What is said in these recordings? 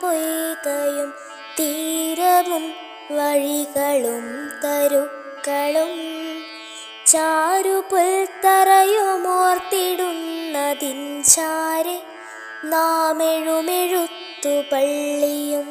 പൊയ്കയും തീരവും വഴികളും തരുക്കളും ചാരുപുൽത്തറയുമോർത്തിടുന്നതിൻ ചാരെ നാമെഴുമെഴുത്തു പള്ളിയും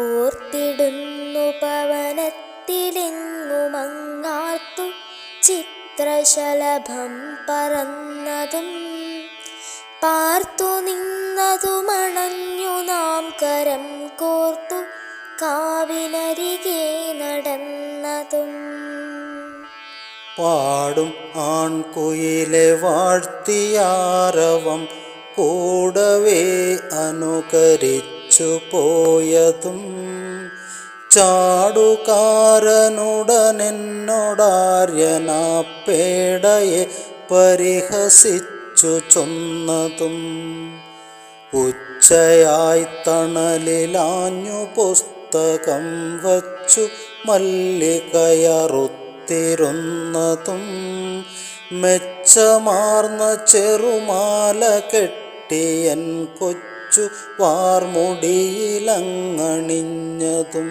ഓർത്തിടുന്നു പവനത്തിലെങ്ങുമങ്ങാർത്തു ചിത്രശലഭം പറന്നതും പാർത്തു നിന്നതു മണഞ്ഞു നാം കരം കോർത്തു കാവിലരികെ നടന്നതും. പാടും ആൺകുയിലെ വാഴ്ത്തിയാരവം കൂടവേ അനുകരിച്ചു പോയതും. ചാടുകാരനുടനെന്നോടാര്യനാ പേടയെ പരിഹസിച്ചു ചൊന്നതും ഉച്ചയായി തണലിലാഞ്ഞു പുസ്തകം വച്ചു മല്ലികയറുത്തിരുന്നതും മെച്ചമാർന്ന ചെറുമാല കെട്ടിയൻ കൊച്ചു വാർമുടിയിലങ്ങണിഞ്ഞതും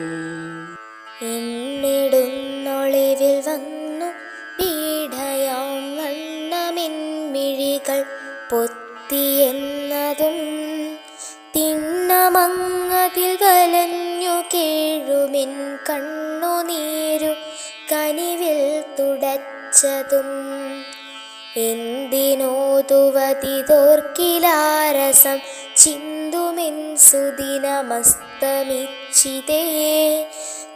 പൊത്തിയെന്നതും തിണ്ണമങ്ങതിൽ വലഞ്ഞു കേഴുമിൻ കണ്ണുനീരു കനിവിൽ തുടച്ചതും. എന്തിനോതുവതിതോർക്കിലാരസം ചിന്തുമിൻ സുദിനമസ്തമിച്ചിതേ.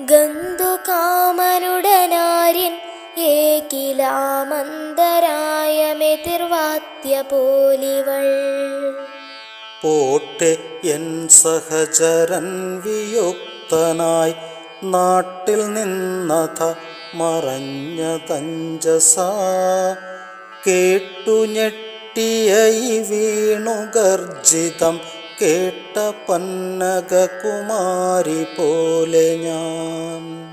ഗന്ധുകാമനുടനാര്യൻ ഏകിലാമന്തരായമെതിർവാദ്യ പോലിവൾ പോട്ടെ എൻ സഹചരൻ വിയുക്തനായി നാട്ടിൽ നിന്നഥ മറഞ്ഞ തഞ്ചസ. കേട്ടു ഞെട്ടിയൈ വീണു ഗർജിതം കേട്ട പന്നകകുമാരി പോലെ ഞാൻ.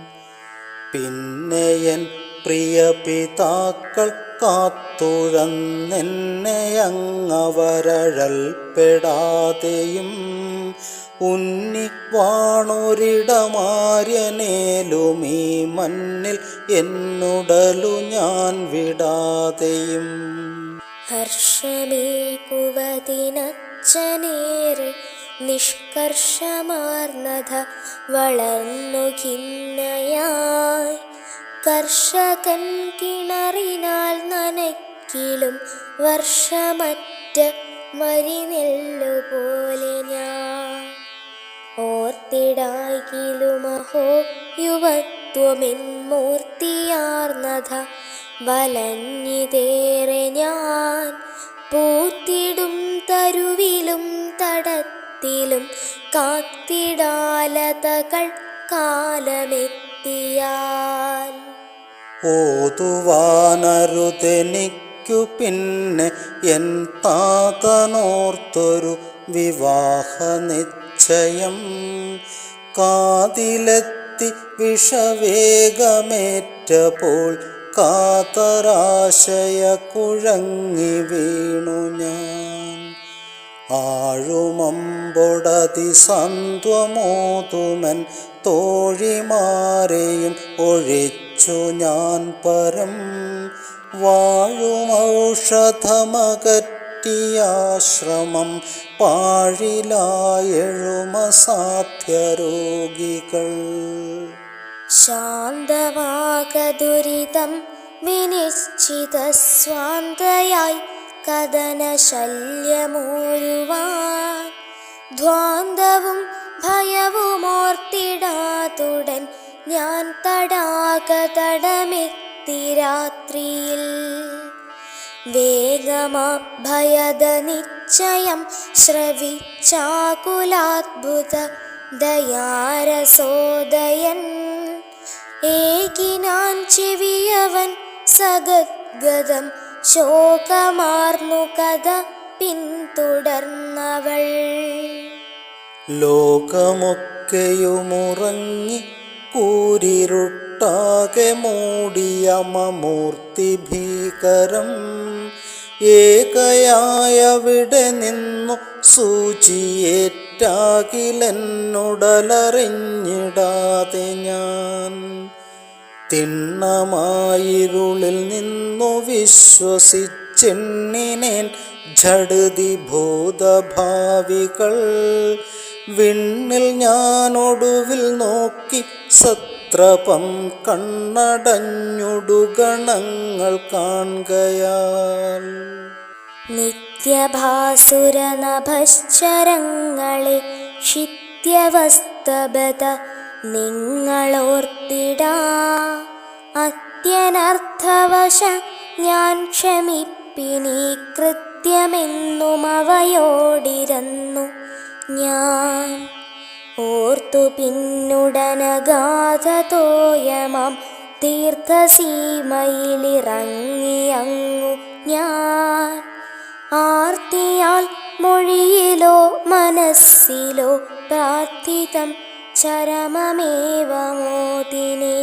പിന്നെ എൻ പ്രിയ പിതാക്കൾ കാത്തുഴന്നെന്നെ അങ്ങവരഴൽപ്പെടാതെയും ഉന്നി വാണൊരിടമാര്യനേലും ഈ മണ്ണിൽ എന്നുടലു ഞാൻ വിടാതെയും. ഹർഷമേകുവതിനച്ചനേറെ നിഷ്കർഷമാർന്നത വളർന്നു ഖിന്നയായി കർഷകൻ കിണറിനാൽ നനയ്ക്കിലും വർഷമറ്റ മരിനെല്ലുപോലെ ഞാൻ ഓർത്തിടായിലുമഹോ യുവത്വമിൻ മൂർത്തിയാർന്നത വലഞ്ഞിതേറെ ഞാൻ പൂത്തിടും തരുവിലും തടത്തിലും കാത്തിടാലതകൾ കാലമെത്തിയാൽ ഓതുവാനരുതെനിക്കു പിന്നെ എൻ താതനോർത്തൊരു വിവാഹ നിശ്ചയം. കാതിലെത്തി വിഷവേഗമേറ്റപ്പോൾ കാതരാശയ കുഴങ്ങി വീണു ഞാൻ. ആഴുമമ്പൊടതി സന്ത്വമോതുമൻ തോഴിമാരെയും ഒഴിച്ചു ഞാൻ പരം വാഴുമൗഷധമകറ്റിയാശ്രമം പാഴിലായെഴുമസാധ്യരോഗികൾ. ശാന്തമാകദുരിതം വിനിശ്ചിത സ്വാന്തയായി കഥനശല്യമൂരുവാൻ ധ്വാന്തവും ഭയവുമോർത്തിടാതുടൻ ഞാൻ തടാകതടമെത്തി രാത്രിയിൽ വേഗമഭയത നിശ്ചയം ശ്രവിച്ചാകുലാത്ഭുത ദയാരസോദയൻ ഏകിനാൻ ചെവിയവൻ സഗദ്ഗതം ശോകമാർന്നു കഥ പിന്തുടർന്നവൾ. ലോകമൊക്കെയുമുറങ്ങി കൂരിരുട്ടാകെ മൂടിയമൂർത്തി ഭീകരം ഏകയായവിടെ നിന്നു സൂചിയേറ്റാകിലെന്നുടലറിഞ്ഞിടാതെ ഞാൻ. തിണ്ണമായിരുളിൽ നിന്നു വിശ്വസിച്ചെണ്ണിനേൻ ഝടുതി ഭൂതഭാവികൾ. വിണ്ണിൽ ഞാനൊടുവിൽ നോക്കി സത്രപം കണ്ണടഞ്ഞുടുഗണങ്ങൾ കാണുകയാൽ. നിത്യഭാസുരനഭശ്ചരങ്ങളെ ക്ഷിത്യവസ്തബത നിങ്ങളോർത്തിടാ. അത്യനർത്ഥവശ ഞാൻ ക്ഷമിപ്പിനി കൃത്യമെന്നും അവയോടിരന്നു ഞാൻ. ഓർത്തു പിന്നുടനഗാധ തീർത്ഥസീമയിലിറങ്ങിയങ്ങു ഞാൻ. ആർത്തിയാൽ മൊഴിയിലോ മനസ്സിലോ പ്രാർത്ഥിതം ചരമമേവ മോദിനേ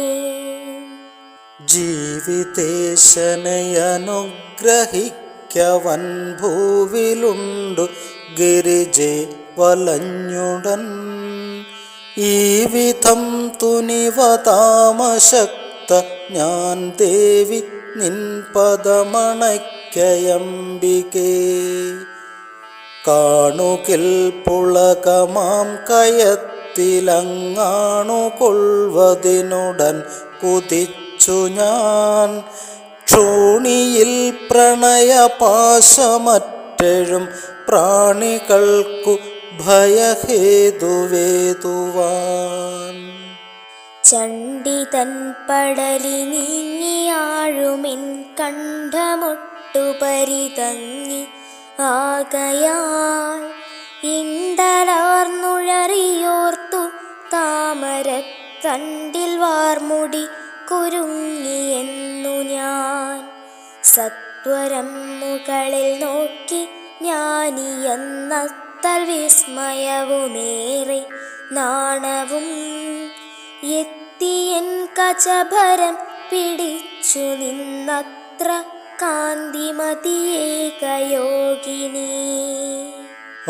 ജീവിതേശനയനുഗ്രഹിക്കവൻ ഭൂവിലുണ്ടു ഗിരിജെ വലഞ്ഞുടൻ ഈ വിധം തുനിവതാമശക്ത ഞാൻ ദേവി നിൻ പദമണയ്ക്കയംബികേ കാണുകിൽ പുളകമാം കയത്തിലങ്ങാണു കൊള്ളുവതിനുടൻ കുതിച്ചു ഞാൻ. ക്ഷൂണിയിൽ പ്രണയപാശമറ്റഴും പ്രാണികൾക്കു ഭയഹേതുവേതുവാൻ. ചണ്ഡിതൻ പടലി നീങ്ങിയാഴുമിൻ കണ്ഠമൊട്ടു പരിതങ്ങി ആകയാൽ ഇണ്ടലാർന്നുഴറിയോർത്തു താമരത്തണ്ടിൽ വാർമുടി കുരുങ്ങിയെന്നു ഞാൻ. സത്വരം മുകളിൽ നോക്കി ജ്ഞാനിയെന്നത്തൽ വിസ്മയവുമേറെ നാണവും എത്തിയൻ കചഭരം പിടിച്ചു നിന്നത്ര കാന്തിമതിയേകയോഗിനി.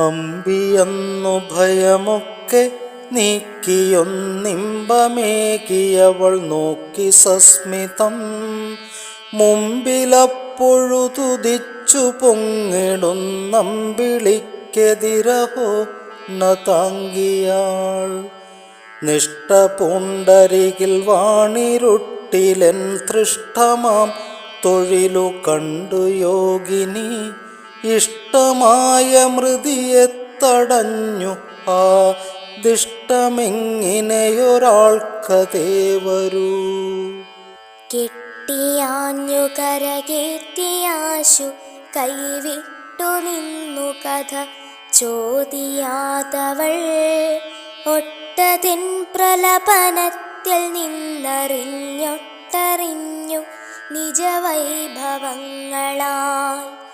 അമ്പിയെന്നു ഭയമൊക്കെ നീക്കിയൊന്നിമ്പമേകിയവൾ നോക്കി സസ്മിതം മുമ്പിലപ്പൊഴുതുതിച്ചു പൊങ്ങിടുന്നമ്പിളിക്കെതിരഹോ ന താങ്കിയാൾ നിഷ്ഠപൂണ്ടരികിൽ വാണിരുട്ടിലെൻ തൃഷ്ടമാം. തൊഴിലു കണ്ടു യോഗിനി ഇഷ്ടമായ മൃതിയെ തടഞ്ഞു. ആ ദിഷ്ടമെങ്ങിനെയൊരാൾക്കതേ കിട്ടിയാഞ്ഞു കെട്ടിയാഞ്ഞു കരകേറ്റിയാശു കൈവിട്ടു നിന്നു കഥ ചോദിയാതവൾ ഒട്ടതിൻ പ്രലപനത്തിൽ നിന്നറിഞ്ഞൊട്ടറിഞ്ഞു നിജവൈഭവങ്ങളാൽ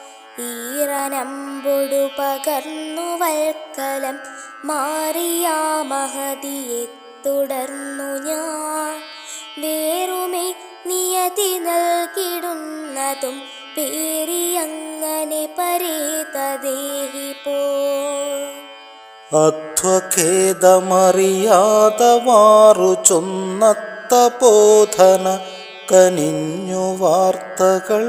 ഈറനമ്പൊടു പകർന്നു വൽക്കലം മാറിയാ മഹതിയെ തുടർന്നു ഞാൻ. വേറുമേ നിയതി നൽകിടുന്നതും പേരിയങ്ങനെ പരേതദേഹി പോ അധ്വഖേദമറിയാതെ മാറു ചൊന്നത്ത ബോധന കനിഞ്ഞു വാർത്തകൾ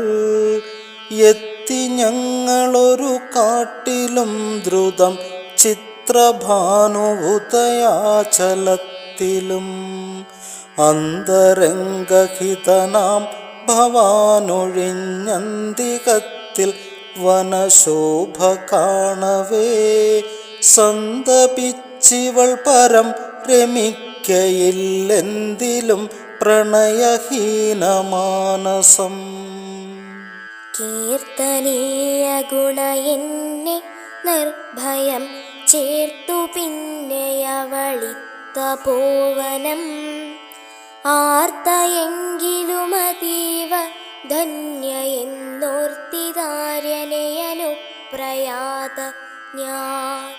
എത്തി ഞങ്ങളൊരു കാട്ടിലും ദ്രുതം ചിത്രഭാനുഭൂതയാചലത്തിലും അന്തരംഗഹിതനാം ഭവാനൊഴിഞ്ഞന്തികത്തിൽ വനശോഭ കാണവേ. സന്തപിച്ചിവൾ പരം രമിക്കയില്ലെന്തിലും പ്രണയഹീനമാനസം. കീർത്തനീയ ഗുണ എന്നെ നിർഭയം ചേർത്തു പിന്നെയവളിത്ത പോവനം. ആർത്തയെങ്കിലുമതീവ ധന്യ എന്നോർത്തിതാര്യനയനുപ്രയാത ഞാൻ.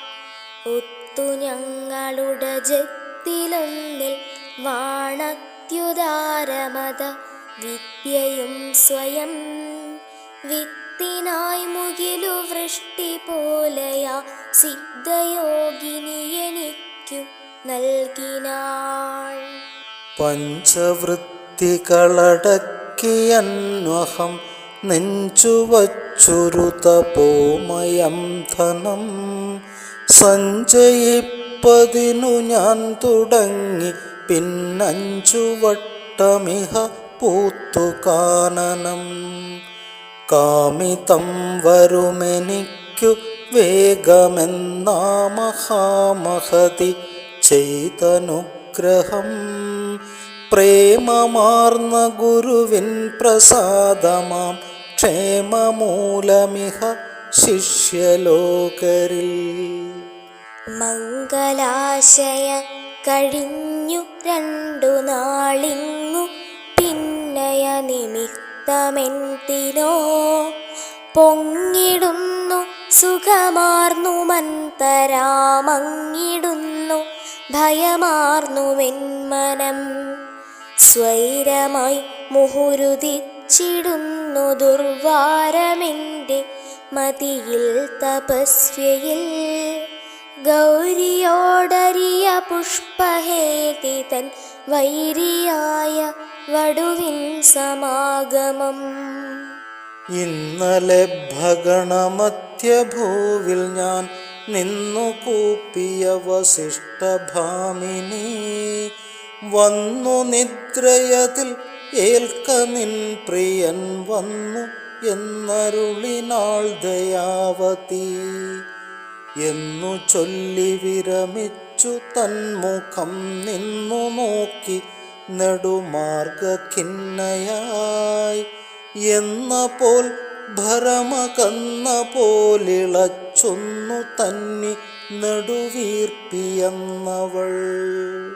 ഒത്തു ഞങ്ങളുടെ ജത്തിലൊന്നിൽ വാണത്യുദാരമത വിദ്യയും സ്വയം വിത്തിനായി മുകിലു വൃഷ്ടി പോലെയാ സിദ്ധയോഗിനി എനിക്കു നൽകിനാൾ. പഞ്ചവൃത്തികളടക്കിയന്വഹം നെഞ്ചുവച്ചൊരു തപോമയം ധനം. സഞ്ചയിപ്പതിനു ഞാൻ തുടങ്ങി പിന്നഞ്ചു വട്ടമിഹ പൂത്തു കാനനം കാമിതം വരുമെനിക്കു വേഗമെന്നാ മഹാമഹതി ചെയ്തനുഗ്രഹം. പ്രേമമാർന്ന ഗുരുവിൻ പ്രസാദമാം ക്ഷേമമൂലമിഹ ശിഷ്യലോകരിൽ. മംഗലാശയ കഴിഞ്ഞു രണ്ടു നാളിങ്ങു പിന്നയ നിമിത്തമെന്തിനോ പൊങ്ങിടുന്നു സുഖമാർന്നു മന്തരാമങ്ങിടുന്നു ഭയമാർന്നു വെന്മനം. സ്വൈരമായി മുഹുരുതിച്ചിടുന്നു ദുർവാരമെന്റെ മതിയിൽ തപസ്വയിൽ ഗൗരിയോടരിയ പുഷ്പഹേതി തൻ വൈരിയായ വടുവിൻ സമാഗമം. ഇന്നലെ ഭഗണമധ്യഭൂവിൽ ഞാൻ നിന്നു കൂപ്പിയ വസിഷ്ഠഭാമിനി. വന്നു നിദ്രയതിൽ ഏൽക്ക നിൻ പ്രിയൻ വന്നു എന്നരുളിനാൾ ദയാവതി. എന്നു ചൊല്ലി വിരമിച്ചു തന്മുഖം നിന്നു നോക്കി നെടുമാർഗഖിന്നയായി. എന്ന പോൽ ഭരമകന്ന പോലിളച്ചൊന്നു തന്നി നെടുവീർപ്പിയെന്നവൾ.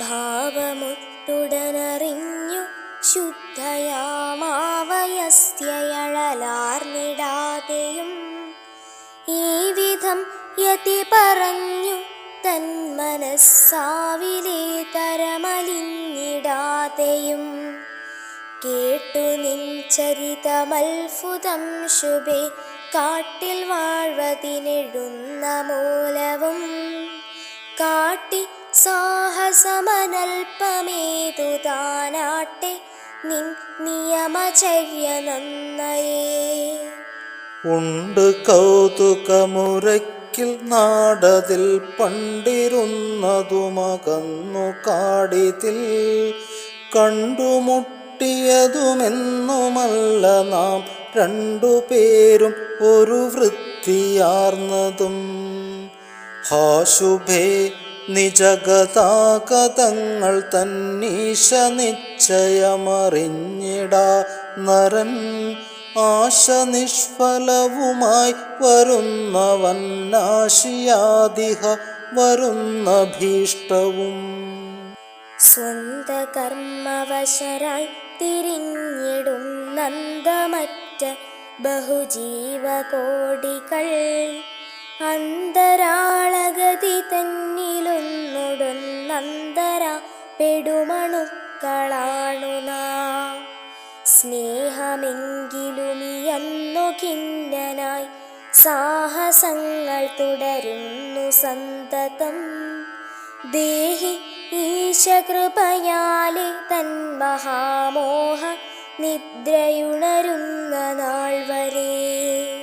ഭാവമുട്ടുടനറിഞ്ഞു. ശുദ്ധയാമാവയസ്യയഴലാർന്നിടാതെയും ഈ വിധം യതി പറഞ്ഞു. തൻ മനസ്സാവിലെ തരമലിഞ്ഞിടാതെയും കേട്ടു നിൻ ചരിതമത്ഭുതം ശുഭേ. കാട്ടിൽ വാഴ്വതിനെഴുന്ന മൂലവും കാട്ടി സാഹസമനൽപമേതു താനാട്ടെ നിൻ നിയമചര്യ നന്നയേ. ഉണ്ട് കൗതുകമുരയ്ക്കിൽ നാടതിൽ പണ്ടിരുന്നതുമകന്നു കാടിതിൽ കണ്ടുമുട്ടിയതുമെന്നുമല്ല നാം രണ്ടുപേരും ഒരു വൃത്തിയാർന്നതും. ഹാശുഭേ നിജഗതാഗതങ്ങൾ തന്നീശ നിശ്ചയമറിഞ്ഞിടാ നരൻ. ആശ നിഷ്ഫലവുമായി വരുന്നവൻ നാശിയാദിഹ വരുന്ന ഭീഷ്ടവും സ്വന്ത കർമ്മവശരായി തിരിഞ്ഞിടും നന്ദമറ്റ ബഹുജീവകോടികൾ. അന്തരാളഗതി തന്നിലൊന്നുടൊന്നന്തര പെടുമണുക്കളാണു നാം. സ്നേഹമെങ്കിലുമിയന്നു ഖിന്നനായി സാഹസങ്ങൾ തുടരുന്നു സന്തതം. ദേഹി ഈശകൃപയാലെ തൻ മഹാമോഹ നിദ്രയുണരുന്ന നാൾ വരെ.